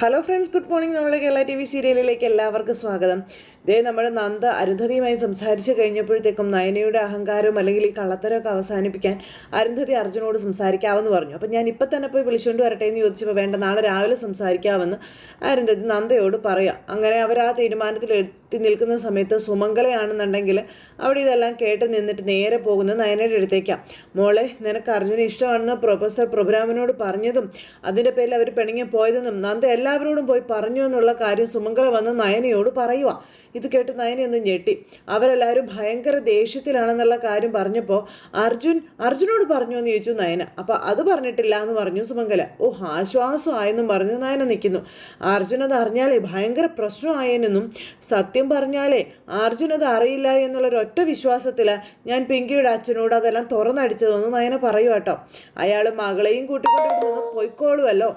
Hello friends good morning നമ്മളെ Kerala T V സീരിയലിലേക്ക് എല്ലാവർക്കും സ്വാഗതം. ദേ നമ്മൾ നന്ദ അരുന്ധതിയുമായി സംസാരിച്ചു കഴിഞ്ഞപ്പോഴത്തേക്കും നയനയുടെ അഹങ്കാരവും അല്ലെങ്കിൽ ഈ കള്ളത്തരമൊക്കെ അവസാനിപ്പിക്കാൻ അരുന്ധതി അർജുനോട് സംസാരിക്കാമെന്ന് പറഞ്ഞു. അപ്പം ഞാൻ ഇപ്പം തന്നെ പോയി വിളിച്ചുകൊണ്ട് വരട്ടെ എന്ന് ചോദിച്ചപ്പോൾ വേണ്ട നാളെ രാവിലെ സംസാരിക്കാമെന്ന് അരുന്ധതി നന്ദയോട് പറയാം. അങ്ങനെ അവർ ആ തീരുമാനത്തിൽ എത്തി നിൽക്കുന്ന സമയത്ത് സുമംഗലയാണെന്നുണ്ടെങ്കിൽ അവിടെ ഇതെല്ലാം കേട്ട് നിന്നിട്ട് നേരെ പോകുന്നത് നയനയുടെ അടുത്തേക്കാം. മോളെ നിനക്ക് അർജുന ഇഷ്ടമാണെന്ന് പ്രൊഫസർ പ്രഭുരാമനോട് പറഞ്ഞതും അതിന്റെ പേരിൽ അവർ പിണങ്ങി പോയതെന്നും നന്ദ എല്ലാവരോടും പോയി പറഞ്ഞു എന്നുള്ള കാര്യം സുമംഗല വന്ന് നയനയോട് പറയുക ഇത് കേട്ട് നയന ഒന്ന് ഞെട്ടി. അവരെല്ലാവരും ഭയങ്കര ദേഷ്യത്തിലാണെന്നുള്ള കാര്യം പറഞ്ഞപ്പോൾ അർജുൻ അർജുനോട് പറഞ്ഞു എന്ന് ചോദിച്ചു നയന. അപ്പം അത് പറഞ്ഞിട്ടില്ല എന്ന് പറഞ്ഞു സുമംഗല. ഓ ആശ്വാസമായെന്നും പറഞ്ഞു നയന നിൽക്കുന്നു അർജുൻ അത് അറിഞ്ഞാലേ ഭയങ്കര പ്രശ്നമായെന്നും സത്യം പറഞ്ഞാലേ അർജുൻ അത് അറിയില്ല എന്നുള്ള ഒറ്റ വിശ്വാസത്തിൽ ഞാൻ പിങ്കിയുടെ അച്ഛനോട് അതെല്ലാം തുറന്നടിച്ചതെന്ന് നയന പറയൂ കേട്ടോ അയാൾ മകളെയും കൂട്ടിക്കൊണ്ടിരുന്നത് പൊയ്ക്കോളുമല്ലോ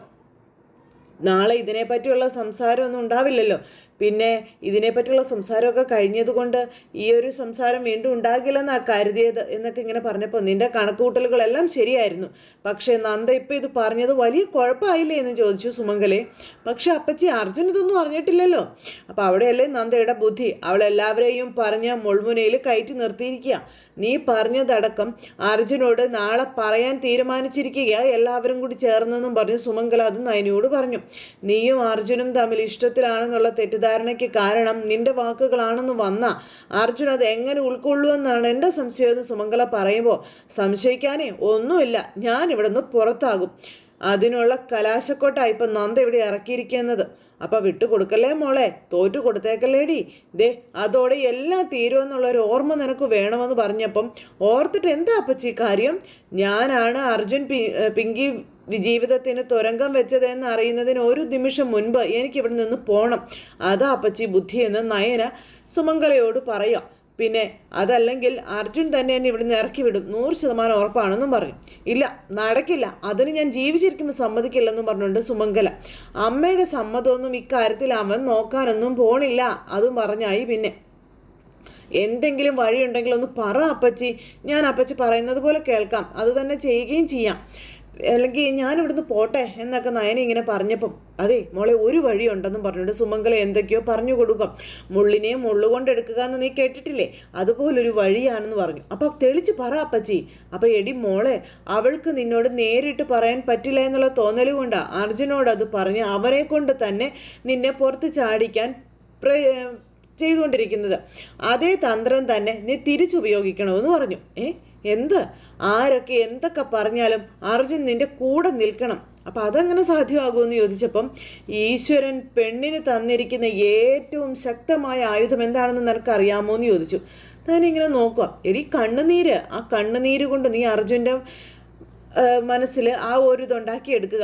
നാളെ ഇതിനെപ്പറ്റിയുള്ള സംസാരമൊന്നും ഉണ്ടാവില്ലല്ലോ. പിന്നെ ഇതിനെപ്പറ്റിയുള്ള സംസാരമൊക്കെ കഴിഞ്ഞതുകൊണ്ട് ഈ ഒരു സംസാരം വീണ്ടും ഉണ്ടാകില്ലെന്നാ കരുതിയത് എന്നൊക്കെ ഇങ്ങനെ പറഞ്ഞപ്പോൾ നിന്റെ കണക്കുകൂട്ടലുകളെല്ലാം ശരിയായിരുന്നു. പക്ഷേ നന്ദ ഇപ്പം ഇത് പറഞ്ഞത് വലിയ കുഴപ്പമായില്ലേ എന്ന് ചോദിച്ചു സുമംഗലെ. പക്ഷേ അപ്പച്ചി അർജുൻ ഇതൊന്നും അറിഞ്ഞിട്ടില്ലല്ലോ. അപ്പോൾ അവിടെയല്ലേ നന്ദയുടെ ബുദ്ധി? അവൾ എല്ലാവരെയും പറഞ്ഞ മുൾമുനയിൽ കയറ്റി നിർത്തിയിരിക്കുക. നീ പറഞ്ഞതടക്കം അർജുനോട് നാളെ പറയാൻ തീരുമാനിച്ചിരിക്കുക. എല്ലാവരും കൂടി ചേർന്നെന്നും പറഞ്ഞു സുമംഗല അത് നയനിയോട് പറഞ്ഞു. നീയും അർജുനും തമ്മിൽ ഇഷ്ടത്തിലാണെന്നുള്ള തെറ്റിദ്ധാരണയ്ക്ക് കാരണം നിന്റെ വാക്കുകളാണെന്ന് വന്ന അർജുൻ അത് എങ്ങനെ ഉൾക്കൊള്ളുമെന്നാണ് എന്റെ സംശയം എന്ന് സുമംഗല പറയുമ്പോൾ സംശയിക്കാനേ ഒന്നുമില്ല. ഞാൻ ഇവിടെ നിന്ന് പുറത്താകും. അതിനുള്ള കലാശക്കോട്ടാണ് ഇപ്പം നന്ദ ഇവിടെ ഇറക്കിയിരിക്കുന്നത്. അപ്പൊ വിട്ടുകൊടുക്കല്ലേ മോളെ? തോറ്റു കൊടുത്തേക്കല്ലേടി? ദേ അതോടെ എല്ലാം തീരുമെന്നുള്ള ഒരു ഓർമ്മ നിനക്ക് വേണമെന്ന് പറഞ്ഞപ്പം ഓർത്തിട്ട് എന്താ അപ്പച്ചി കാര്യം? ഞാനാണ് അർജുൻ പിങ്കി ജീവിതത്തിന് തുരങ്കം വെച്ചതെന്ന് അറിയുന്നതിന് ഒരു നിമിഷം മുൻപ് എനിക്ക് ഇവിടെ നിന്ന് പോകണം അതാ അപ്പച്ചി ബുദ്ധി ബുദ്ധിയെന്ന് നയന സുമംഗലയോട് പറയാം പിന്നെ അതല്ലെങ്കിൽ അർജുൻ തന്നെ എന്നെ ഇവിടുന്ന് ഇറക്കി വിടും. നൂറ് ശതമാനം ഉറപ്പാണെന്നും പറഞ്ഞു ഇല്ല നടക്കില്ല. അതിന് ഞാൻ ജീവിച്ചിരിക്കുമ്പോൾ സമ്മതിക്കില്ലെന്നും പറഞ്ഞുകൊണ്ട് സുമംഗല. അമ്മയുടെ സമ്മതമൊന്നും ഇക്കാര്യത്തിൽ അവൻ നോക്കാനൊന്നും പോണില്ല. അതും പറഞ്ഞായി പിന്നെ. എന്തെങ്കിലും വഴിയുണ്ടെങ്കിൽ ഒന്ന് പറ അപ്പച്ചി. ഞാൻ അപ്പച്ചി പറയുന്നത് പോലെ കേൾക്കാം. അത് തന്നെ ചെയ്യുകയും ചെയ്യാം. അല്ലെങ്കിൽ ഞാൻ ഇവിടുന്ന് പോട്ടെ എന്നൊക്കെ നയന ഇങ്ങനെ പറഞ്ഞപ്പം അതെ മോളെ ഒരു വഴിയുണ്ടെന്നും പറഞ്ഞിട്ട് സുമംഗല എന്തൊക്കെയോ പറഞ്ഞു കൊടുക്കാം. മുള്ളിനെ മുള്ളുകൊണ്ടെടുക്കുക എന്ന് നീ കേട്ടിട്ടില്ലേ? അതുപോലൊരു വഴിയാണെന്ന് പറഞ്ഞു. അപ്പം തെളിച്ച് പറ അപ്പച്ചി. അപ്പം എടി മോളെ അവൾക്ക് നിന്നോട് നേരിട്ട് പറയാൻ പറ്റില്ല എന്നുള്ള തോന്നൽ കൊണ്ടാണ് അർജുനോട് അത് പറഞ്ഞ് അവരെ കൊണ്ട് തന്നെ നിന്നെ പുറത്ത് ചാടിക്കാൻ ചെയ്തുകൊണ്ടിരിക്കുന്നത്. അതേ തന്ത്രം തന്നെ നീ തിരിച്ചുപയോഗിക്കണമെന്ന് പറഞ്ഞു. ഏ? എന്ത്? ആരൊക്കെ എന്തൊക്കെ പറഞ്ഞാലും അർജുൻ നിന്റെ കൂടെ നിൽക്കണം. അപ്പം അതങ്ങനെ സാധ്യമാകുമെന്ന് ചോദിച്ചപ്പം ഈശ്വരൻ പെണ്ണിന് തന്നിരിക്കുന്ന ഏറ്റവും ശക്തമായ ആയുധം എന്താണെന്ന് നിനക്ക് അറിയാമോ എന്ന് ചോദിച്ചു. താനിങ്ങനെ നോക്കുക എടി കണ്ണുനീര്. ആ കണ്ണുനീര് കൊണ്ട് നീ അർജുന്റെ മനസ്സിൽ ആ ഒരു ഇതുണ്ടാക്കി എടുക്കുക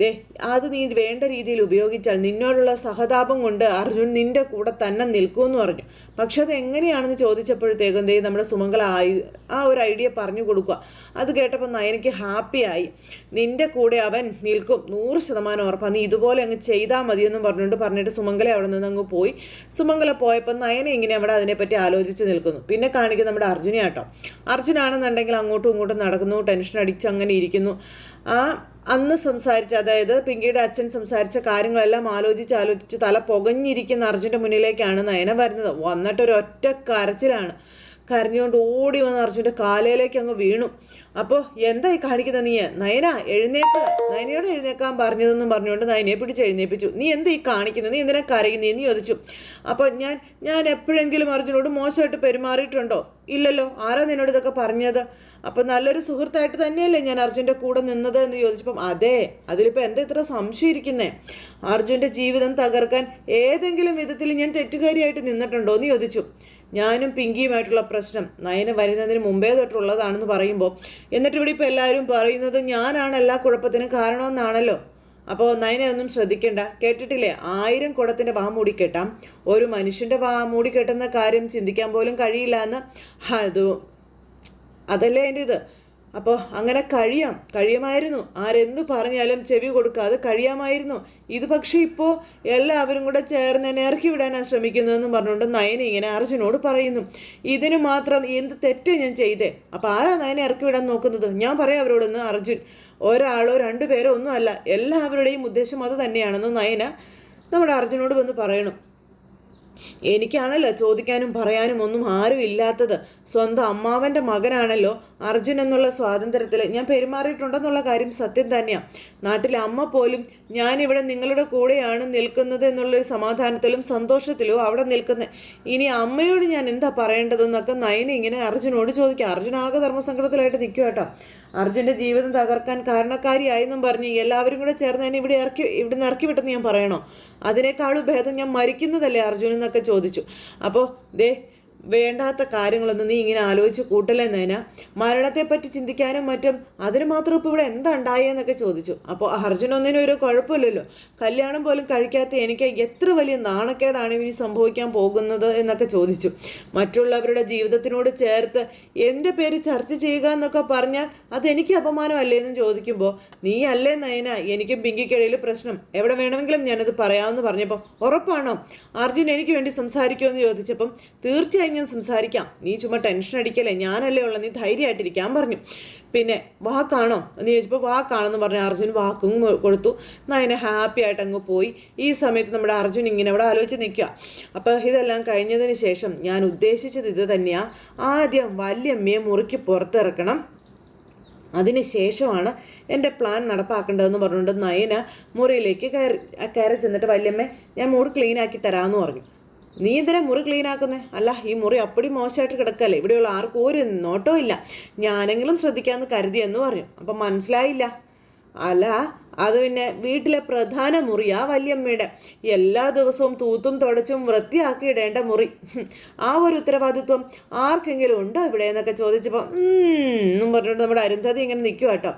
ദേ അത് നീ വേണ്ട രീതിയിൽ ഉപയോഗിച്ചാൽ നിന്നോടുള്ള സഹതാപം കൊണ്ട് അർജുൻ നിന്റെ കൂടെ തന്നെ നിൽക്കുമെന്ന് പറഞ്ഞു. പക്ഷെ അത് എങ്ങനെയാണെന്ന് ചോദിച്ചപ്പോഴത്തേക്കും ദേ നമ്മുടെ സുമംഗല ആയി ആ ഒരു ഐഡിയ പറഞ്ഞു കൊടുക്കുക. അത് കേട്ടപ്പോൾ നയനിക്ക് ഹാപ്പിയായി. നിന്റെ കൂടെ അവൻ നിൽക്കും. നൂറ് ശതമാനം ഉറപ്പാണ് നീ ഇതുപോലെ അങ്ങ് ചെയ്താൽ മതിയെന്നും പറഞ്ഞുകൊണ്ട് പറഞ്ഞിട്ട് സുമംഗല അവിടെ നിന്ന് അങ്ങ് പോയി. സുമംഗല പോയപ്പോൾ നയന ഇങ്ങനെ അവിടെ അതിനെപ്പറ്റി ആലോചിച്ച് നിൽക്കുന്നു. പിന്നെ കാണിക്കും നമ്മുടെ അർജുനെ കേട്ടോ അർജുനാണെന്നുണ്ടെങ്കിൽ അങ്ങോട്ടും ഇങ്ങോട്ടും നടക്കുന്നു. ടെൻഷൻ അടിച്ച് അങ്ങനെ ഇരിക്കുന്നു. ആ അന്ന് സംസാരിച്ച അതായത് പിങ്കിയുടെ അച്ഛൻ സംസാരിച്ച കാര്യങ്ങളെല്ലാം ആലോചിച്ച് ആലോചിച്ച് തല പുകഞ്ഞിരിക്കുന്ന അർജുന്റെ മുന്നിലേക്കാണ് നയന വരുന്നത്. വന്നിട്ട് ഒരു ഒറ്റ കരച്ചിലാണ്. കരഞ്ഞുകൊണ്ട് ഓടി വന്ന് അർജുന്റെ കാലയിലേക്ക് അങ്ങ് വീണു. അപ്പോൾ ഈ കാണിക്കുന്നത് നീ നയന എഴുന്നേക്ക്. നയനയോട് എഴുന്നേക്കാൻ പറഞ്ഞതെന്നും പറഞ്ഞുകൊണ്ട് നയനയെ പിടിച്ച് എഴുന്നേപ്പിച്ചു. നീ എന്താ ഈ കാണിക്കുന്നത്? നീ എന്തിനാ കരയുന്നതെന്ന് ചോദിച്ചു. അപ്പോൾ ഞാൻ ഞാൻ എപ്പോഴെങ്കിലും അർജുനോട് മോശമായിട്ട് പെരുമാറിയിട്ടുണ്ടോ? ഇല്ലല്ലോ. ആരാ നിന്നോട് ഇതൊക്കെ പറഞ്ഞത്? അപ്പം നല്ലൊരു സുഹൃത്തായിട്ട് തന്നെയല്ലേ ഞാൻ അർജുന്റെ കൂടെ നിന്നത് എന്ന് ചോദിച്ചപ്പം അതെ അതിലിപ്പോൾ എന്താ ഇത്ര സംശയം ഇരിക്കുന്നേ അർജുന്റെ ജീവിതം തകർക്കാൻ ഏതെങ്കിലും വിധത്തിൽ ഞാൻ തെറ്റുകാരിയായിട്ട് നിന്നിട്ടുണ്ടോ എന്ന് ചോദിച്ചു. ഞാനും പിങ്കിയുമായിട്ടുള്ള പ്രശ്നം നയന വരുന്നതിന് മുമ്പേ തൊട്ടുള്ളതാണെന്ന് പറയുമ്പോൾ എന്നിട്ട് ഇവിടെ ഇപ്പോൾ എല്ലാവരും പറയുന്നത് ഞാനാണ് എല്ലാ കുഴപ്പത്തിനും കാരണമെന്നാണല്ലോ. അപ്പോൾ നയനെ ഒന്നും ശ്രദ്ധിക്കണ്ട. കേട്ടിട്ടില്ലേ? ആയിരം കുടത്തിന്റെ വാ മൂടിക്കെട്ടാം. ഒരു മനുഷ്യന്റെ വാ മൂടിക്കെട്ടുന്ന കാര്യം ചിന്തിക്കാൻ പോലും കഴിയില്ല എന്ന്. അത് അതല്ലേ എന്റെ ഇത്? അപ്പോൾ അങ്ങനെ കഴിയാം. കഴിയുമായിരുന്നു. ആരെന്തു പറഞ്ഞാലും ചെവി കൊടുക്കാതെ കഴിയാമായിരുന്നു. ഇത് പക്ഷേ ഇപ്പോൾ എല്ലാവരും കൂടെ ചേർന്ന് എന്നെ ഇറക്കി വിടാനാണ് ശ്രമിക്കുന്നതെന്ന് പറഞ്ഞുകൊണ്ട് നയന ഇങ്ങനെ അർജുനോട് പറയുന്നു. ഇതിന് മാത്രം എന്ത് തെറ്റ് ഞാൻ ചെയ്തേ? അപ്പോൾ ആരാ നയനെ ഇറക്കി വിടാൻ നോക്കുന്നത്? ഞാൻ പറയാം അവരോടൊന്ന് അർജുൻ. ഒരാളോ രണ്ടുപേരോ ഒന്നുമല്ല. എല്ലാവരുടെയും ഉദ്ദേശം അത് തന്നെയാണെന്ന് നയന നമ്മുടെ അർജുനോട് വന്ന് പറയണം. എനിക്കാണല്ലോ ചോദിക്കാനും പറയാനും ഒന്നും ആരും ഇല്ലാത്തത് സ്വന്തം അമ്മാവന്റെ മകനാണല്ലോ അർജുൻ എന്നുള്ള സ്വാതന്ത്ര്യത്തിൽ ഞാൻ പെരുമാറിയിട്ടുണ്ടെന്നുള്ള കാര്യം സത്യം തന്നെയാണ് നാട്ടിലെ അമ്മ പോലും ഞാനിവിടെ നിങ്ങളുടെ കൂടെയാണ് നിൽക്കുന്നത് എന്നുള്ളൊരു സമാധാനത്തിലും സന്തോഷത്തിലും അവിടെ നിൽക്കുന്നത് ഇനി അമ്മയോട് ഞാൻ എന്താ പറയേണ്ടതെന്നൊക്കെ നയന ഇങ്ങനെ അർജുനോട് ചോദിക്കുക അർജുൻ ആകെ ധർമ്മസങ്കടത്തിലായിട്ട് നിൽക്കുക കേട്ടോ. അർജുന്റെ ജീവിതം തകർക്കാൻ കാരണക്കാരിയായെന്നും പറഞ്ഞ് എല്ലാവരും കൂടെ ചേർന്ന് എന്നെ ഇവിടെ ഇറക്കി ഇവിടെ ഇറക്കി വിട്ടെന്ന് ഞാൻ പറയണോ? അതിനേക്കാളും ഭേദം ഞാൻ മരിക്കുന്നതല്ലേ അർജുൻ എന്നൊക്കെ ചോദിച്ചു. അപ്പോൾ ദേ വേണ്ടാത്ത കാര്യങ്ങളൊന്നും നീ ഇങ്ങനെ ആലോചിച്ച് കൂട്ടലെന്നതിന് മരണത്തെപ്പറ്റി ചിന്തിക്കാനും മറ്റും അതിന് മാത്രം ഇപ്പോൾ ഇവിടെ എന്താ ഉണ്ടായെന്നൊക്കെ ചോദിച്ചു. അപ്പോൾ അർജുനൊന്നിനും ഒരു കുഴപ്പമില്ലല്ലോ. കല്യാണം പോലും കഴിക്കാത്ത എനിക്ക് എത്ര വലിയ നാണക്കേടാണ് ഇനി സംഭവിക്കാൻ പോകുന്നത് എന്നൊക്കെ ചോദിച്ചു. മറ്റുള്ളവരുടെ ജീവിതത്തിനോട് ചേർത്ത് എന്റെ പേര് ചർച്ച ചെയ്യുക എന്നൊക്കെ പറഞ്ഞാൽ അതെനിക്ക് അപമാനമല്ലേ എന്ന് ചോദിക്കുമ്പോൾ നീ അല്ലേ നയന? എനിക്കും പിങ്കിക്കിടയിൽ പ്രശ്നം. എവിടെ വേണമെങ്കിലും ഞാനത് പറയാമെന്ന് പറഞ്ഞപ്പോൾ ഉറപ്പാണോ? അർജുൻ എനിക്ക് വേണ്ടി സംസാരിക്കുമെന്ന് ചോദിച്ചപ്പം തീർച്ചയായും ഞാൻ സംസാരിക്കാം. നീ ചുമ്മാ ടെൻഷൻ അടിക്കല്ലേ? ഞാനല്ലേ ഉള്ള. നീ ധൈര്യമായിട്ടിരിക്കാൻ പറഞ്ഞു. പിന്നെ വാക്കാണോ എന്ന് ചോദിച്ചപ്പോൾ വാക്കാണെന്ന് പറഞ്ഞ അർജുൻ വാക്കും കൊടുത്തു. നയന ഹാപ്പി ആയിട്ട് അങ്ങ് പോയി. ഈ സമയത്ത് നമ്മുടെ അർജുൻ ഇങ്ങനെ അവിടെ ആലോചിച്ച് നിൽക്കുക. അപ്പോൾ ഇതെല്ലാം കഴിഞ്ഞതിന് ശേഷം ഞാൻ ഉദ്ദേശിച്ചത് ഇത് തന്നെയാണ് ആദ്യം വല്യമ്മയെ മുറുക്കി പുറത്തിറക്കണം. അതിനുശേഷമാണ് എന്റെ പ്ലാൻ നടപ്പാക്കേണ്ടതെന്ന് പറഞ്ഞുകൊണ്ട് നയന മുറിയിലേക്ക് കയറി കയറി ചെന്നിട്ട് വല്യമ്മ ഞാൻ മുറി ക്ലീൻ ആക്കി തരാമെന്ന് പറഞ്ഞു. നീ എന്തിനാ മുറി ക്ലീൻ ആക്കുന്നേ? അല്ല ഈ മുറി അപ്പടി മോശമായിട്ട് കിടക്കല്ലേ? ഇവിടെയുള്ള ആർക്കും ഒരു നോട്ടവും ഇല്ല. ഞാനെങ്കിലും ശ്രദ്ധിക്കാമെന്ന് കരുതിയെന്ന് പറഞ്ഞു. അപ്പം മനസ്സിലായില്ല. അല്ല അത് പിന്നെ വീട്ടിലെ പ്രധാന മുറി ആ വല്യമ്മയുടെ. എല്ലാ ദിവസവും തൂത്തും തുടച്ചും വൃത്തിയാക്കി ഇടേണ്ട മുറി. ആ ഒരു ഉത്തരവാദിത്വം ആർക്കെങ്കിലും ഉണ്ടോ ഇവിടെ എന്നൊക്കെ ചോദിച്ചപ്പോൾ എന്നും പറഞ്ഞിട്ട് നമ്മുടെ അരുന്ധതി ഇങ്ങനെ നിൽക്കുക കേട്ടോ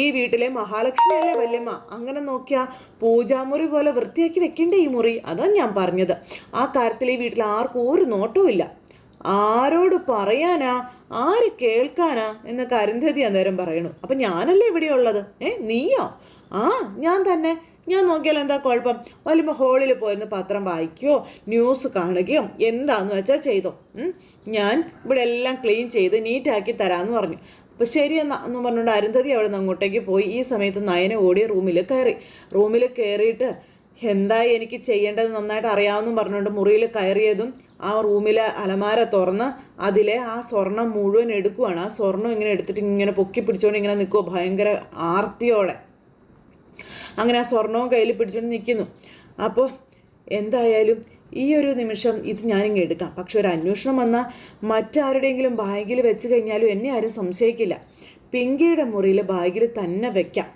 ഈ വീട്ടിലെ മഹാലക്ഷ്മിയല്ലേ വല്യമ്മ? അങ്ങനെ നോക്കിയാൽ പൂജാമുറി പോലെ വൃത്തിയാക്കി വെക്കേണ്ടേ ഈ മുറി. അതാ ഞാൻ പറഞ്ഞത്. ആ കാര്യത്തിൽ ഈ വീട്ടിൽ ആർക്കും ഒരു നോട്ടവും ഇല്ല. ആരോട് പറയാനാ? ആര് കേൾക്കാനാ? എന്നൊക്കെ അരുന്ധതി അന്നേരം പറയണു അപ്പൊ ഞാനല്ലേ ഇവിടെ ഉള്ളത്? ഏ നീയോ? ആ ഞാൻ തന്നെ. ഞാൻ നോക്കിയാൽ എന്താ കുഴപ്പം? വലിയ ഹോളിൽ പോയിരുന്ന് പത്രം വായിക്കുകയോ ന്യൂസ് കാണുകയോ എന്താന്ന് വെച്ചാൽ ചെയ്തോ. ഞാൻ ഇവിടെ എല്ലാം ക്ലീൻ ചെയ്ത് നീറ്റാക്കി തരാമെന്ന് പറഞ്ഞു. അപ്പോൾ ശരി എന്നാ പറഞ്ഞുകൊണ്ട് അരുന്ധതി അവിടെ നിന്ന് അങ്ങോട്ടേക്ക് പോയി. ഈ സമയത്ത് നയന ഓടി റൂമിൽ കയറി. റൂമിൽ കയറിയിട്ട് എന്തായി എനിക്ക് ചെയ്യേണ്ടത് നന്നായിട്ട് അറിയാമെന്നും പറഞ്ഞുകൊണ്ട് മുറിയിൽ കയറിയതും ആ റൂമിലെ അലമാര തുറന്ന് അതിലെ ആ സ്വർണം മുഴുവൻ എടുക്കുവാണ്. ആ സ്വർണം ഇങ്ങനെ എടുത്തിട്ട് ഇങ്ങനെ പൊക്കി പിടിച്ചുകൊണ്ട് ഇങ്ങനെ നിൽക്കുമോ ഭയങ്കര ആർത്തിയോടെ. അങ്ങനെ ആ സ്വർണവും കയ്യിൽ പിടിച്ചുകൊണ്ട് നിൽക്കുന്നു അപ്പോൾ എന്തായാലും ഈ ഒരു നിമിഷം ഇത് ഞാനിങ്ങ് എടുക്കാം. പക്ഷെ ഒരു അന്വേഷണം വന്നാൽ മറ്റാരുടെയെങ്കിലും ബാഗിൽ വെച്ച് കഴിഞ്ഞാലും എന്നെ ആരും സംശയിക്കില്ല. പിങ്കിയുടെ മുറിയിൽ ബാഗിൽ തന്നെ വെക്കാം.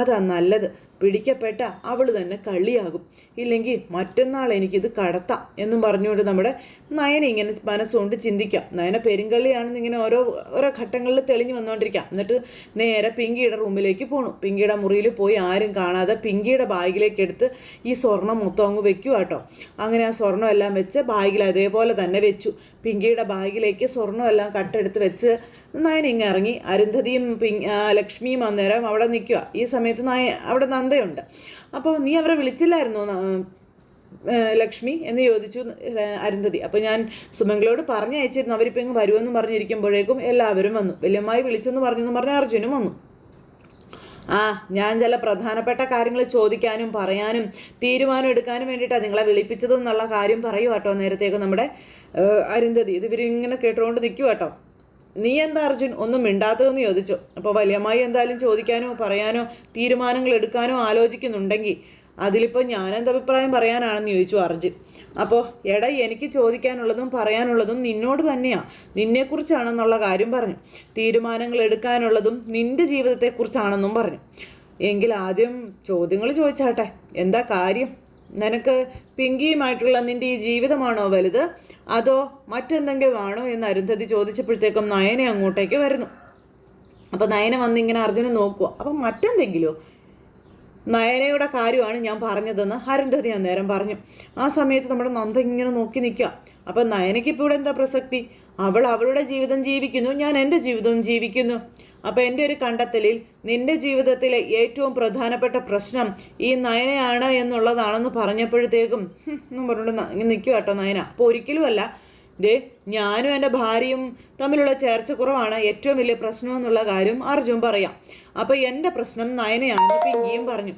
അതാ നല്ലത്. പിടിക്കപ്പെട്ട അവൾ തന്നെ കള്ളിയാകും. ഇല്ലെങ്കിൽ മറ്റന്നാൾ എനിക്കിത് കടത്താം എന്നും പറഞ്ഞുകൊണ്ട് നമ്മുടെ നയന ഇങ്ങനെ മനസ്സുകൊണ്ട് ചിന്തിക്കാം. നയന പെരുങ്കള്ളിയാണെന്ന് ഇങ്ങനെ ഓരോ ഓരോ ഘട്ടങ്ങളിൽ തെളിഞ്ഞു വന്നുകൊണ്ടിരിക്കാം. എന്നിട്ട് നേരെ പിങ്കിയുടെ റൂമിലേക്ക് പോണു. പിങ്കിയുടെ മുറിയിൽ പോയി ആരും കാണാതെ പിങ്കിയുടെ ബാഗിലേക്ക് എടുത്ത് ഈ സ്വർണം മൊത്തം അങ്ങ് വെക്കുക കേട്ടോ. അങ്ങനെ ആ സ്വർണമെല്ലാം വെച്ച് ബാഗിൽ അതേപോലെ തന്നെ വെച്ചു. പിങ്കിയുടെ ബാഗിലേക്ക് സ്വർണമെല്ലാം കട്ടെടുത്ത് വെച്ച് നയൻ ഇങ്ങ് ഇറങ്ങി. അരുന്ധതിയും പിങ് ലക്ഷ്മിയും അന്നേരം അവിടെ നിൽക്കുക. ഈ സമയത്ത് നയ അവിടെ നന്ദയുണ്ട്. അപ്പോൾ നീ അവരെ വിളിച്ചില്ലായിരുന്നോ ലക്ഷ്മി എന്ന് ചോദിച്ചു അരുന്ധതി. അപ്പോൾ ഞാൻ സുമംഗളോട് പറഞ്ഞയച്ചിരുന്നു അവരിപ്പോൾ ഇങ്ങ് വരുമെന്ന് പറഞ്ഞിരിക്കുമ്പോഴേക്കും എല്ലാവരും വന്നു. വലിയമായി വിളിച്ചെന്ന് പറഞ്ഞെന്ന് പറഞ്ഞ അർജുനും വന്നു. ആ ഞാൻ ചില പ്രധാനപ്പെട്ട കാര്യങ്ങൾ ചോദിക്കാനും പറയാനും തീരുമാനം എടുക്കാനും വേണ്ടിയിട്ടാണ് നിങ്ങളെ വിളിപ്പിച്ചതെന്നുള്ള കാര്യം പറയൂ കേട്ടോ നേരത്തേക്ക് നമ്മുടെ അരുന്ധതി. ഇത് ഇവരിങ്ങനെ കേട്ടുകൊണ്ട് നിൽക്കുക കേട്ടോ. നീ എന്താ അർജുൻ ഒന്നും മിണ്ടാത്തതെന്ന് ചോദിച്ചു. അപ്പോൾ വലിയമായി എന്തായാലും ചോദിക്കാനോ പറയാനോ തീരുമാനങ്ങൾ എടുക്കാനോ ആലോചിക്കുന്നുണ്ടെങ്കിൽ അതിലിപ്പോൾ ഞാനെന്ത് അഭിപ്രായം പറയാനാണെന്ന് ചോദിച്ചു അർജുൻ. അപ്പോൾ എടാ എനിക്ക് ചോദിക്കാനുള്ളതും പറയാനുള്ളതും നിന്നോട് തന്നെയാണ് നിന്നെക്കുറിച്ചാണെന്നുള്ള കാര്യം പറഞ്ഞു. തീരുമാനങ്ങൾ എടുക്കാനുള്ളതും നിന്റെ ജീവിതത്തെക്കുറിച്ചാണെന്നും പറഞ്ഞു. എങ്കിൽ ആദ്യം ചോദ്യങ്ങൾ ചോദിച്ചാട്ടെ. എന്താ കാര്യം? നിനക്ക് പിങ്കിയുമായിട്ടുള്ള നിന്റെ ഈ ജീവിതമാണോ വലുത്? അതോ മറ്റെന്തെങ്കിലും ആണോ എന്ന് അരുന്ധതി ചോദിച്ചപ്പോഴത്തേക്കും നയനെ അങ്ങോട്ടേക്ക് വരുന്നു. അപ്പോൾ നയന വന്ന് ഇങ്ങനെ അർജുനെ നോക്കുക. അപ്പം മറ്റെന്തെങ്കിലോ? നയനയുടെ കാര്യമാണ് ഞാൻ പറഞ്ഞതെന്ന് അരുന്ധതി അന്നേരം പറഞ്ഞു. ആ സമയത്ത് നമ്മുടെ നന്ദ ഇങ്ങനെ നോക്കി നിൽക്കുക. അപ്പം നയനയ്ക്ക് ഇപ്പോൾ ഇവിടെ എന്താ പ്രസക്തി? അവൾ അവളുടെ ജീവിതം ജീവിക്കുന്നു ഞാൻ എന്റെ ജീവിതവും ജീവിക്കുന്നു. അപ്പോൾ എന്റെ ഒരു കണ്ടെത്തലിൽ നിന്റെ ജീവിതത്തിലെ ഏറ്റവും പ്രധാനപ്പെട്ട പ്രശ്നം ഈ നയനയാണ് എന്നുള്ളതാണെന്ന് പറഞ്ഞപ്പോഴത്തേക്കും എന്നും പറഞ്ഞുകൊണ്ട് നിൽക്കുക കേട്ടോ നയന. അപ്പോൾ ഒരിക്കലുമല്ല ദേ ഞാനും എന്റെ ഭാര്യയും തമ്മിലുള്ള ചേർച്ച കുറവാണ് ഏറ്റവും വലിയ പ്രശ്നം എന്നുള്ള കാര്യം അർജുൻ പറയാം. അപ്പോൾ എന്റെ പ്രശ്നം നയനയാണ് പിങ്കിയും പറഞ്ഞു.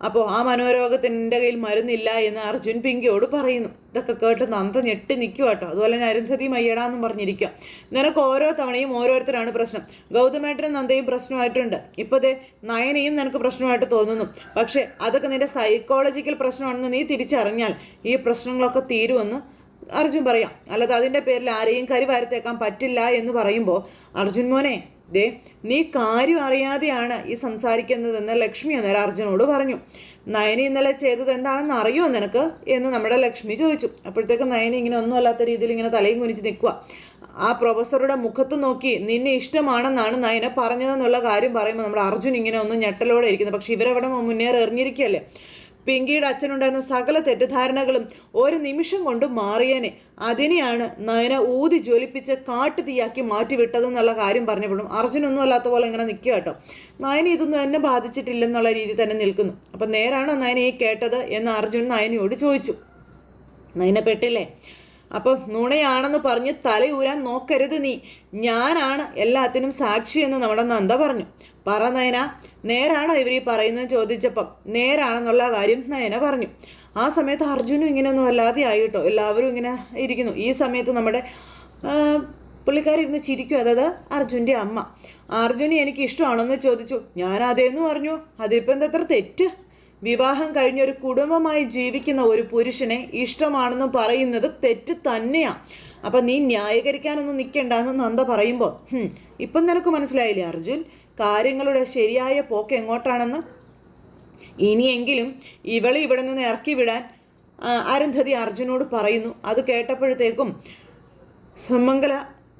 അപ്പോൾ ആ മനോരോഗത്തിന്റെ കയ്യിൽ മരുന്നില്ല എന്ന് അർജുൻ പിങ്കിയോട് പറയുന്നു. ഇതൊക്കെ കേട്ട് നന്ദ ഞെട്ടി നിൽക്കുക കേട്ടോ അതുപോലെ തന്നെ അരുന്ധതി മയ്യടാന്നും പറഞ്ഞിരിക്കുക നിനക്ക് ഓരോ തവണയും ഓരോരുത്തരാണ് പ്രശ്നം. ഗൗതമേട്ടനും നന്ദയും പ്രശ്നമായിട്ടുണ്ട്. ഇപ്പോൾ ദേ നയനയും നിനക്ക് പ്രശ്നമായിട്ട് തോന്നുന്നു. പക്ഷേ അതൊക്കെ നിന്റെ സൈക്കോളജിക്കൽ പ്രശ്നമാണെന്ന് നീ തിരിച്ചറിഞ്ഞാൽ ഈ പ്രശ്നങ്ങളൊക്കെ തീരുമെന്ന് അർജുൻ പറയാം. അല്ലാതെ അതിന്റെ പേരിൽ ആരെയും കരി വാരത്തേക്കാൻ പറ്റില്ല എന്ന് പറയുമ്പോൾ അർജുൻ മോനെ ദേ നീ കാര്യം അറിയാതെയാണ് ഈ സംസാരിക്കുന്നതെന്ന് ലക്ഷ്മി അന്നേരം അർജുനോട് പറഞ്ഞു. നയനി ഇന്നലെ ചെയ്തത് എന്താണെന്ന് അറിയോ നിനക്ക്? എന്ന് നമ്മുടെ ലക്ഷ്മി ചോദിച്ചു. അപ്പോഴത്തേക്ക് നയനി ഇങ്ങനെ ഒന്നും അല്ലാത്ത രീതിയിൽ ഇങ്ങനെ തലയും കുനിച്ച് നിൽക്കുക ആ പ്രൊഫസറുടെ മുഖത്ത് നോക്കി നിന്നെ ഇഷ്ടമാണെന്നാണ് നയന പറഞ്ഞതെന്നുള്ള കാര്യം പറയുമ്പോൾ നമ്മുടെ അർജുൻ ഇങ്ങനെ ഒന്നും ഞെട്ടലോടെ ഇരിക്കുന്നത് പക്ഷെ ഇവരവിടെ മുന്നേറി എറിഞ്ഞിരിക്കുകയല്ലേ പിങ്കിയുടെ അച്ഛനുണ്ടായിരുന്ന സകല തെറ്റിദ്ധാരണകളും ഒരു നിമിഷം കൊണ്ട് മാറിയേനെ. അതിനെയാണ് നയന ഊതി ജ്വലിപ്പിച്ച് കാട്ടുതീയാക്കി മാറ്റിവിട്ടതെന്നുള്ള കാര്യം പറഞ്ഞപ്പോഴും അർജുനൊന്നും അല്ലാത്ത പോലെ ഇങ്ങനെ നിൽക്കുക കേട്ടോ. നയന ഇതൊന്നും എന്നെ ബാധിച്ചിട്ടില്ലെന്നുള്ള രീതി തന്നെ നിൽക്കുന്നു. അപ്പം നേരാണോ നയന ഈ കേട്ടത് എന്ന് അർജുൻ നയനയോട് ചോദിച്ചു. നയന പെട്ടില്ലേ? അപ്പം നുണയാണെന്ന് പറഞ്ഞ് തലയൂരാൻ നോക്കരുത് നീ. ഞാനാണ് എല്ലാത്തിനും സാക്ഷി എന്ന് നമ്മുടെ നന്ദ പറഞ്ഞു. പറ നയന. നേരാണോ ഇവർ ഈ പറയുന്നത് ചോദിച്ചപ്പം? നേരാണെന്നുള്ള കാര്യം നയന പറഞ്ഞു. ആ സമയത്ത് അർജുനും ഇങ്ങനെയൊന്നും അല്ലാതെ ആയിട്ടോ? എല്ലാവരും ഇങ്ങനെ ഇരിക്കുന്നു. ഈ സമയത്ത് നമ്മുടെ പുള്ളിക്കാരിരുന്ന് ചിരിക്കും. അതായത് അർജുന്റെ അമ്മ. അർജുന് എനിക്ക് ഇഷ്ടമാണെന്ന് ചോദിച്ചു. ഞാൻ അതേന്ന് പറഞ്ഞു. അതിപ്പോൾ എന്താ തെറ്റ്? വിവാഹം കഴിഞ്ഞ ഒരു കുടുംബമായി ജീവിക്കുന്ന ഒരു പുരുഷനെ ഇഷ്ടമാണെന്ന് പറയുന്നത് തെറ്റ് തന്നെയാണ് അപ്പം നീ ന്യായീകരിക്കാനൊന്നും നിൽക്കണ്ടെന്ന് നന്ദ പറയുമ്പോൾ ഇപ്പം നിനക്ക് മനസ്സിലായില്ലേ അർജുൻ? കാര്യങ്ങളുടെ ശരിയായ പോക്ക് എങ്ങോട്ടാണെന്ന്? ഇനിയെങ്കിലും ഇവളെ ഇവിടെ നിന്ന് ഇറക്കി വിടാൻ അരുന്ധതി അർജുനോട് പറയുന്നു. അത് കേട്ടപ്പോഴത്തേക്കും സുമംഗല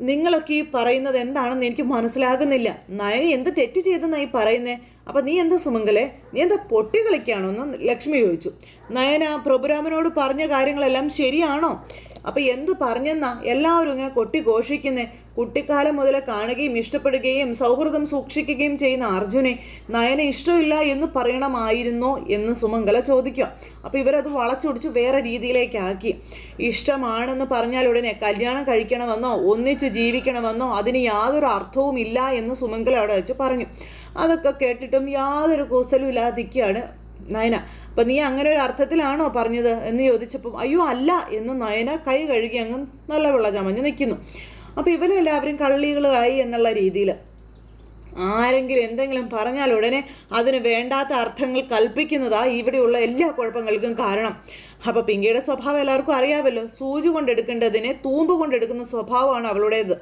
നിങ്ങളൊക്കെ ഈ പറയുന്നത് എന്താണെന്ന് എനിക്ക് മനസ്സിലാകുന്നില്ല. നയനി എന്ത് തെറ്റ് ചെയ്തെന്നായി പറയുന്നേ? അപ്പൊ നീ എന്താ സുമംഗലെ? നീ എന്താ പൊട്ടി കളിക്കാണോ എന്ന് ലക്ഷ്മി ചോദിച്ചു. നയന പ്രഭുരാമനോട് പറഞ്ഞ കാര്യങ്ങളെല്ലാം ശരിയാണോ? അപ്പൊ എന്തു പറഞ്ഞെന്നാ? എല്ലാവരും ഇങ്ങനെ കൊട്ടി ഘോഷിക്കുന്നേ. കുട്ടിക്കാലം മുതലേ കാണുകയും ഇഷ്ടപ്പെടുകയും സൗഹൃദം സൂക്ഷിക്കുകയും ചെയ്യുന്ന അർജുനെ നയന ഇഷ്ടമില്ല എന്ന് പറയണമായിരുന്നോ എന്ന് സുമംഗല ചോദിക്കുക. അപ്പോൾ ഇവരത് വളച്ചൊടിച്ച് വേറെ രീതിയിലേക്കാക്കി. ഇഷ്ടമാണെന്ന് പറഞ്ഞാൽ ഉടനെ കല്യാണം കഴിക്കണമെന്നോ ഒന്നിച്ച് ജീവിക്കണമെന്നോ അതിന് യാതൊരു അർത്ഥവും ഇല്ല എന്ന് സുമംഗല അവിടെ വെച്ച് പറഞ്ഞു. അതൊക്കെ കേട്ടിട്ടും യാതൊരു കൂസലും ഇല്ലാതിരിക്കുകയാണ് നയന അപ്പൊ നീ അങ്ങനെ ഒരു അർത്ഥത്തിലാണോ പറഞ്ഞത് എന്ന് ചോദിച്ചപ്പോൾ അയ്യോ അല്ല എന്ന് നയന കൈ കഴുകി അങ്ങ് നല്ല വെള്ള ചമഞ്ഞ് നിൽക്കുന്നു അപ്പോൾ ഇവരെല്ലാവരും കള്ളികളായി എന്നുള്ള രീതിയിൽ ആരെങ്കിലും എന്തെങ്കിലും പറഞ്ഞാൽ ഉടനെ അതിന് വേണ്ടാത്ത അർത്ഥങ്ങൾ കൽപ്പിക്കുന്നതാ ഇവിടെയുള്ള എല്ലാ കുഴപ്പങ്ങൾക്കും കാരണം. അപ്പോൾ പിങ്കിയുടെ സ്വഭാവം എല്ലാവർക്കും അറിയാമല്ലോ. സൂചി കൊണ്ടെടുക്കേണ്ടതിനെ തൂമ്പ് കൊണ്ടെടുക്കുന്ന സ്വഭാവമാണ് അവളുടേത്.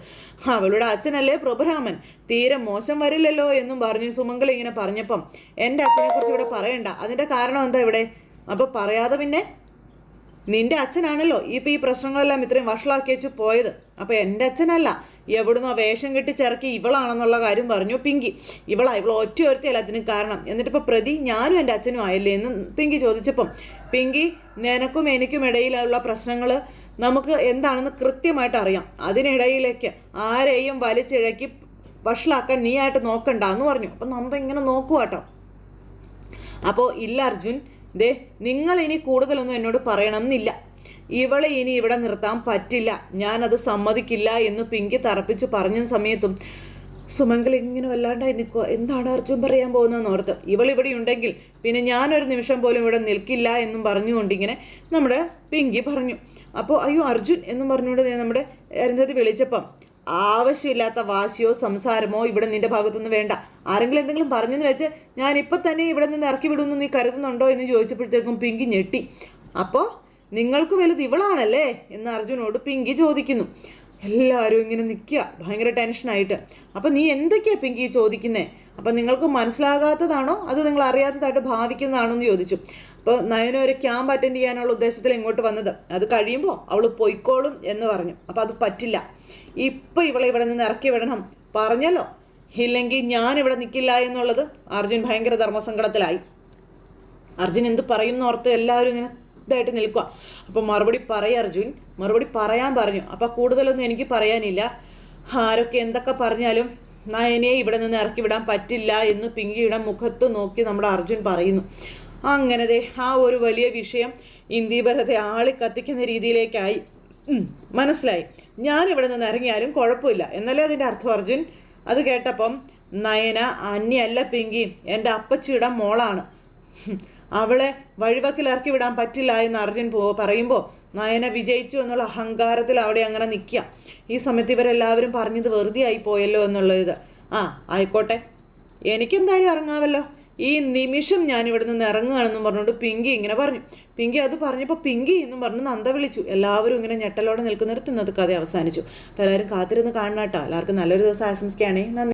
അവളുടെ അച്ഛനല്ലേ പ്രഭുരാമൻ? തീരെ മോശം വരില്ലല്ലോ എന്നും പറഞ്ഞു സുമംഗൽ ഇങ്ങനെ പറഞ്ഞപ്പം എന്റെ അച്ഛനെക്കുറിച്ച് ഇവിടെ പറയണ്ട. അതിന്റെ കാരണം എന്താ ഇവിടെ? അപ്പോൾ പറയാതെ പിന്നെ? നിന്റെ അച്ഛനാണല്ലോ ഇപ്പൊ ഈ പ്രശ്നങ്ങളെല്ലാം ഇത്രയും വഷളാക്കി വെച്ച് പോയത്. അപ്പോൾ എന്റെ അച്ഛനല്ല. എവിടുന്നോ വേഷം കെട്ടി ചിറക്കി ഇവളാണെന്നുള്ള കാര്യം പറഞ്ഞു പിങ്കി. ഇവളാ ഇവൾ ഒറ്റ ഒരുത്തിയല്ല അതിന് കാരണം. എന്നിട്ടിപ്പോൾ പ്രതി ഞാനും എന്റെ അച്ഛനും ആയില്ലേ എന്ന് പിങ്കി ചോദിച്ചപ്പം പിങ്കി നിനക്കും എനിക്കും ഇടയിലുള്ള പ്രശ്നങ്ങൾ നമുക്ക് എന്താണെന്ന് കൃത്യമായിട്ട് അറിയാം. അതിനിടയിലേക്ക് ആരെയും വലിച്ചിഴക്കി വഷളാക്കാൻ ആയിട്ട് നോക്കണ്ട എന്ന് പറഞ്ഞു. അപ്പം നന്ദ ഇങ്ങനെ നോക്കുക കേട്ടോ അപ്പോൾ ഇല്ല അർജുൻ ദേ നിങ്ങൾ ഇനി കൂടുതലൊന്നും എന്നോട് പറയണം എന്നില്ല ഇവളെ ഇനി ഇവിടെ നിർത്താൻ പറ്റില്ല. ഞാനത് സമ്മതിക്കില്ല എന്ന് പിങ്കി തറപ്പിച്ച് പറഞ്ഞ സമയത്തും സുമംഗൽ ഇങ്ങനെ വല്ലാണ്ടായി നിൽക്കുക എന്താണ് അർജുൻ പറയാൻ പോകുന്നതെന്ന് ഓർത്ത്. ഇവിടെ ഉണ്ടെങ്കിൽ പിന്നെ ഞാനൊരു നിമിഷം പോലും ഇവിടെ നിൽക്കില്ല എന്നും പറഞ്ഞുകൊണ്ടിങ്ങനെ നമ്മുടെ പിങ്കി പറഞ്ഞു. അപ്പോൾ അയ്യോ അർജുൻ എന്നും പറഞ്ഞുകൊണ്ട് നമ്മുടെ അരുന്ധതി വിളിച്ചപ്പം ആവശ്യമില്ലാത്ത വാശിയോ സംസാരമോ ഇവിടെ നിന്റെ ഭാഗത്തുനിന്ന് വേണ്ട. ആരെങ്കിലും എന്തെങ്കിലും പറഞ്ഞെന്ന് വെച്ച് ഞാൻ ഇപ്പം തന്നെ ഇവിടെ നിന്ന് ഇറക്കി വിടുന്നു നീ കരുതുന്നുണ്ടോ? എന്ന് ചോദിച്ചപ്പോഴത്തേക്കും പിങ്കി ഞെട്ടി. അപ്പോൾ നിങ്ങൾക്ക് വലുത് ഇവളാണല്ലേ? എന്ന് അർജുനോട് പിങ്കി ചോദിക്കുന്നു. എല്ലാവരും ഇങ്ങനെ നിൽക്കുക ഭയങ്കര ടെൻഷനായിട്ട് അപ്പം നീ എന്തൊക്കെയാ പിങ്കി ചോദിക്കുന്നേ? അപ്പം നിങ്ങൾക്ക് മനസ്സിലാകാത്തതാണോ? അത് നിങ്ങൾ അറിയാത്തതായിട്ട് ഭാവിക്കുന്നതാണോ എന്ന് ചോദിച്ചു. അപ്പോൾ നയന ഒരു ക്യാമ്പ് അറ്റൻഡ് ചെയ്യാനുള്ള ഉദ്ദേശത്തിൽ ഇങ്ങോട്ട് വന്നത്. അത് കഴിയുമ്പോൾ അവൾ പൊയ്ക്കോളും എന്ന് പറഞ്ഞു. അപ്പോൾ അത് പറ്റില്ല. ഇപ്പം ഇവളെ ഇവിടെ നിന്ന് ഇറക്കി വിടണം. പറഞ്ഞല്ലോ. ഇല്ലെങ്കിൽ ഞാൻ ഇവിടെ നിൽക്കില്ല എന്നുള്ളത് അർജുൻ ഭയങ്കര ധർമ്മസങ്കടത്തിലായി. അർജുൻ എന്ത് പറയും എന്നോർത്ത് എല്ലാവരും ഇങ്ങനെ ഇതായിട്ട് നിൽക്കുക. അപ്പോൾ മറുപടി പറയ അർജുൻ. മറുപടി പറയാൻ പറഞ്ഞു. അപ്പോൾ കൂടുതലൊന്നും എനിക്ക് പറയാനില്ല. ആരൊക്കെ എന്തൊക്കെ പറഞ്ഞാലും നയനെ ഇവിടെ നിന്ന് ഇറക്കി വിടാൻ പറ്റില്ല എന്ന് പിങ്കിയുടെ മുഖത്ത് നോക്കി നമ്മുടെ അർജുൻ പറയുന്നു. അങ്ങനതെ ആ ഒരു വലിയ വിഷയം ഇന്ദീപരത്തെ ആളി കത്തിക്കുന്ന രീതിയിലേക്കായി. മനസ്സിലായി. ഞാൻ ഇവിടെ നിന്ന് ഇറങ്ങിയാലും കുഴപ്പമില്ല. എന്നല്ലേ അതിന്റെ അർത്ഥം അർജുൻ? അത് കേട്ടപ്പം നയന അന്യല്ല പിങ്കി. എന്റെ അപ്പച്ചിയുടെ മോളാണ്. അവളെ വഴിവക്കിൽ ഇറക്കി വിടാൻ പറ്റില്ല എന്ന് അർജുൻ പോ പറയുമ്പോൾ നയന വിജയിച്ചു എന്നുള്ള അഹങ്കാരത്തിൽ അവിടെ അങ്ങനെ നിൽക്കുക ഈ സമയത്ത് ഇവരെല്ലാവരും പറഞ്ഞത് വെറുതെ ആയി പോയല്ലോ എന്നുള്ളത്. ആ ആയിക്കോട്ടെ. എനിക്കെന്തായാലും ഇറങ്ങാമല്ലോ. ഈ നിമിഷം ഞാൻ ഇവിടെ നിന്ന് ഇറങ്ങുകയാണെന്നും പറഞ്ഞുകൊണ്ട് പിങ്കി ഇങ്ങനെ പറഞ്ഞു. പിങ്കി അത് പറഞ്ഞപ്പോൾ പിങ്കി എന്നും പറഞ്ഞ് നന്ദ വിളിച്ചു. എല്ലാവരും ഇങ്ങനെ ഞെട്ടലോടെ നിൽക്കുന്നിടത്ത് ഇന്നത്തെ കഥ അവസാനിച്ചു. അപ്പോൾ എല്ലാവരും കാത്തിരുന്ന് കാണണം കേട്ടോ. എല്ലാവർക്കും നല്ലൊരു ദിവസം ആശംസിക്കുകയാണെങ്കിൽ നന്ദി.